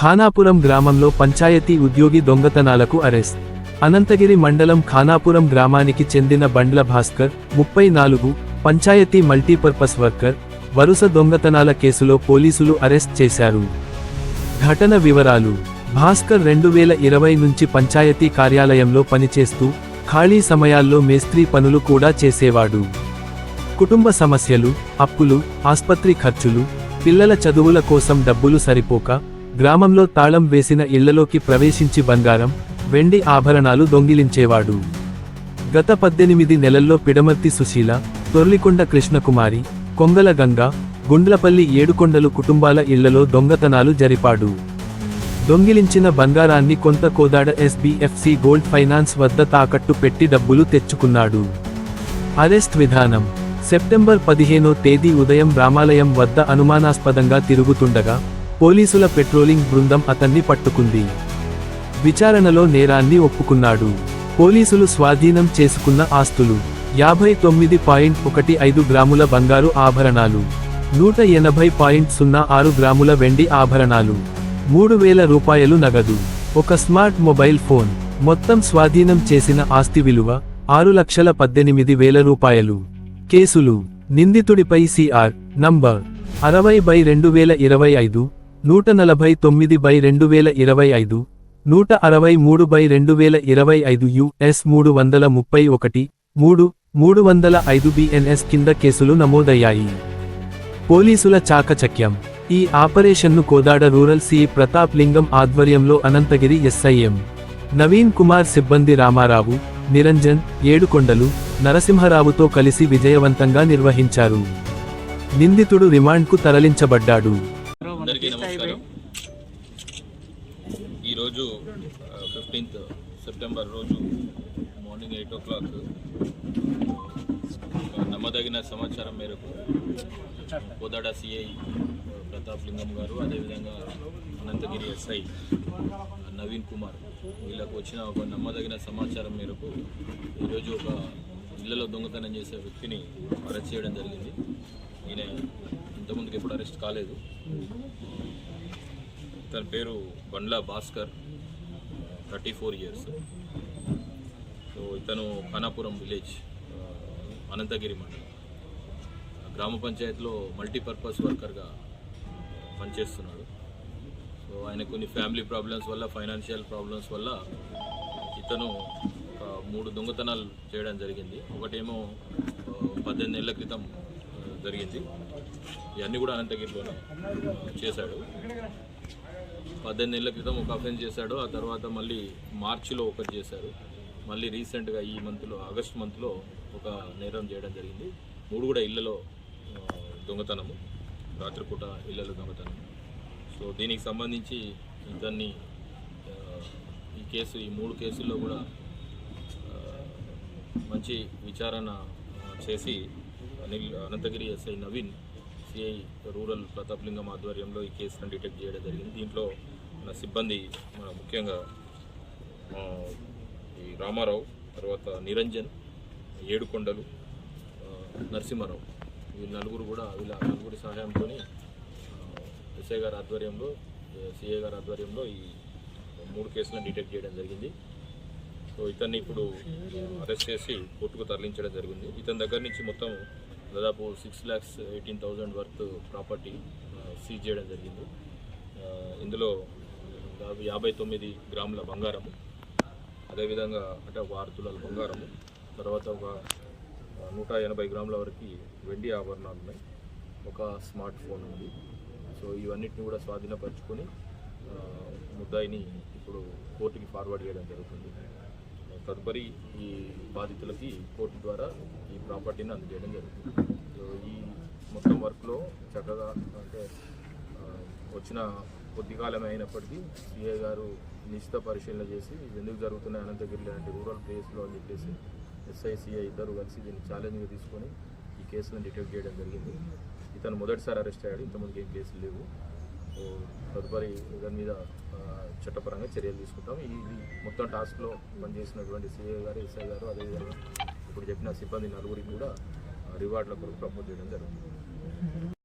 ఖానాపురం గ్రామంలో పంచాయతీ ఉద్యోగి దొంగతనాలకు అరెస్ట్. అనంతగిరి మండలం ఖానాపురం గ్రామానికి చెందిన బండ్ల భాస్కర్ ముప్పై నాలుగు పంచాయతీ మల్టీపర్పస్ వర్కర్ వరుస దొంగతనాల కేసులో పోలీసులు అరెస్ట్ చేశారు. ఘటన వివరాలు. భాస్కర్ రెండు వేల ఇరవై నుంచి పంచాయతీ కార్యాలయంలో పనిచేస్తూ ఖాళీ సమయాల్లో మేస్త్రీ పనులు కూడా చేసేవాడు. కుటుంబ సమస్యలు అప్పులు ఆస్పత్రి ఖర్చులు పిల్లల చదువుల కోసం డబ్బులు సరిపోక గ్రామంలో తాళం వేసిన ఇళ్ళలోకి ప్రవేశించి బంగారం వెండి ఆభరణాలు దొంగిలించేవాడు. గత పద్దెనిమిది నెలల్లో పిడమర్తి సుశీల తొర్లికొండ కృష్ణకుమారి కొంగల గంగ గుండ్లపల్లి ఏడుకొండలు కుటుంబాల ఇళ్ళలో దొంగతనాలు జరిపాడు. దొంగిలించిన బంగారాన్ని కొంత కోదాడ ఎస్బీఎఫ్సి గోల్డ్ ఫైనాన్స్ వద్ద తాకట్టు పెట్టి డబ్బులు తెచ్చుకున్నాడు. అరెస్ట్ విధానం. సెప్టెంబర్ పదిహేనో తేదీ ఉదయం రామాలయం వద్ద అనుమానాస్పదంగా తిరుగుతుండగా పోలీసుల పెట్రోలింగ్ బృందం అతన్ని పట్టుకుంది. విచారణలో నేరాన్ని ఒప్పుకున్నాడు. పోలీసులు స్వాధీనం చేసుకున్న ఆస్తులు యాభై తొమ్మిది పాయింట్ ఒకటి ఐదు గ్రాముల బంగారు ఆభరణాలు నూట ఎనభై పాయింట్ సున్నా ఆరు గ్రాముల వెండి ఆభరణాలు మూడు వేల రూపాయలు నగదు. ఒక స్మార్ట్ మొబైల్ ఫోన్ మొత్తం స్వాధీనం చేసిన ఆస్తి విలువ ఆరు లక్షల పద్దెనిమిది వేల రూపాయలు. కేసులు నిందితుడిపై సిఆర్ నంబర్ అరవై బై రెండు వేల ఇరవై ఐదు నూట నలభై తొమ్మిది బై రెండు వేల ఇరవై ఐదు నూట అరవై మూడు బై రెండు వేల ఇరవై ఐదు యుఎస్ మూడు వందల ముప్పై ఒకటి మూడు మూడు వందల ఐదు బిఎన్ఎస్ కింద కేసులు నమోదయ్యాయి. పోలీసుల చాకచక్యం. ఈ ఆపరేషన్ను కోదాడ రూరల్ సి. ప్రతాప్ లింగం ఆధ్వర్యంలో అనంతగిరి ఎస్ఐఎం నవీన్ కుమార్ సిబ్బంది రామారావు నిరంజన్ ఏడుకొండలు నరసింహరావుతో కలిసి విజయవంతంగా నిర్వహించారు. నిందితుడు రిమాండ్కు తరలించబడ్డాడు. ఈరోజు ఫిఫ్టీన్త్ సెప్టెంబర్ రోజు మార్నింగ్ ఎయిట్ ఓ క్లాక్ నమ్మదగిన సమాచారం మేరకు కోదాడ సిఐ ప్రతాప్ లింగం గారు అదేవిధంగా అనంతగిరి ఎస్ఐ నవీన్ కుమార్ వీళ్ళకు వచ్చిన ఒక నమ్మదగిన సమాచారం మేరకు ఈరోజు ఒక ఇళ్ళలో దొంగతనం చేసే వ్యక్తిని అరెస్ట్ చేయడం జరిగింది. ఈయన ఇంతకుముందుకు ఎప్పుడు అరెస్ట్ కాలేదు. తన పేరు Bandla Bhaskar. Thirty four years. So ఇతను ఖానాపురం విలేజ్ అనంతగిరి మండలం. గ్రామ పంచాయతీలో మల్టీపర్పస్ వర్కర్గా పనిచేస్తున్నాడు. సో ఆయన కొన్ని ఫ్యామిలీ ప్రాబ్లమ్స్ వల్ల ఫైనాన్షియల్ ప్రాబ్లమ్స్ వల్ల ఇతను ఒక మూడు దొంగతనాలు చేయడం జరిగింది. ఒకటేమో పద్దెనిమిది నెలల క్రితం జరిగింది. ఇవన్నీ కూడా అనంతగిరిలోనే చేశాడు. పద్దెనిమిది నెలల క్రితం ఒక అఫెన్స్ చేశాడు. ఆ తర్వాత మళ్ళీ మార్చిలో ఒకటి చేశారు. మళ్ళీ రీసెంట్గా ఈ మంత్లో ఆగస్ట్ మంత్లో ఒక నేరం చేయడం జరిగింది. మూడు కూడా ఇళ్ళలో దొంగతనము. రాత్రిపూట ఇళ్ళలో దొంగతనం సో దీనికి సంబంధించి ఇతన్ని ఈ కేసు ఈ మూడు కేసుల్లో కూడా మంచి విచారణ చేసి Anil Ananthagiri SI Naveen CI rural Prataplingam ఆధ్వర్యంలో ఈ కేసును డిటెక్ట్ చేయడం జరిగింది. దీంట్లో మన సిబ్బంది మన ముఖ్యంగా ఈ రామారావు తర్వాత నిరంజన్ ఏడుకొండలు నరసింహారావు ఈ నలుగురు కూడా వీళ్ళ నలుగురి సహాయంతో ఎస్ఐ గారి ఆధ్వర్యంలో సిఐ గారి ఆధ్వర్యంలో ఈ మూడు కేసులను డిటెక్ట్ చేయడం జరిగింది. సో ఇతన్ని ఇప్పుడు అరెస్ట్ చేసి కోర్టుకు తరలించడం జరిగింది. ఇతని దగ్గర నుంచి మొత్తం దాదాపు six lakhs eighteen thousand worth property seize చేయడం జరిగింది. ఇందులో దాదాపు యాభై తొమ్మిది గ్రాముల బంగారము అదేవిధంగా అంటే ఒక ఆరు తులాల బంగారము తర్వాత ఒక నూట ఎనభై గ్రాముల వరకు వెండి ఆభరణాలు ఉన్నాయి. ఒక స్మార్ట్ ఫోన్ ఉంది. సో ఇవన్నిటిని కూడా స్వాధీనపరచుకొని ముద్దాయిని ఇప్పుడు కోర్టుకి ఫార్వర్డ్ చేయడం జరుగుతుంది. తదుపరి ఈ బాధితులకి కోర్టు ద్వారా ఈ ప్రాపర్టీని అందజేయడం జరుగుతుంది. సో ఈ మొత్తం వర్క్లో చక్కగా అంటే వచ్చిన కొద్ది కాలం అయినప్పటికీ సిఐ గారు నిశ్చిత పరిశీలన చేసి ఎందుకు జరుగుతున్నాయి అనంతగిరి లాంటి రూరల్ ప్లేస్లో అని చెప్పేసి ఎస్ఐ సిఐ ఇద్దరు కలిసి దీన్ని ఛాలెంజ్గా తీసుకొని ఈ కేసులను డిటెక్ట్ చేయడం జరిగింది. ఇతను మొదటిసారి అరెస్ట్ అయ్యాడు. ఇంతమందికి ఏం కేసులు లేవు. తదుపరి దాని మీద చట్టపరంగా చర్యలు తీసుకుంటాం ఈ ఇది మొత్తం టాస్క్లో పనిచేసినటువంటి సిఐ గారు ఎస్ఐ గారు అదేవిధంగా ఇప్పుడు చెప్పిన సిబ్బంది నలుగురికి కూడా రివార్డుల కొరకు ప్రమోట్ చేయడం జరుగుతుంది.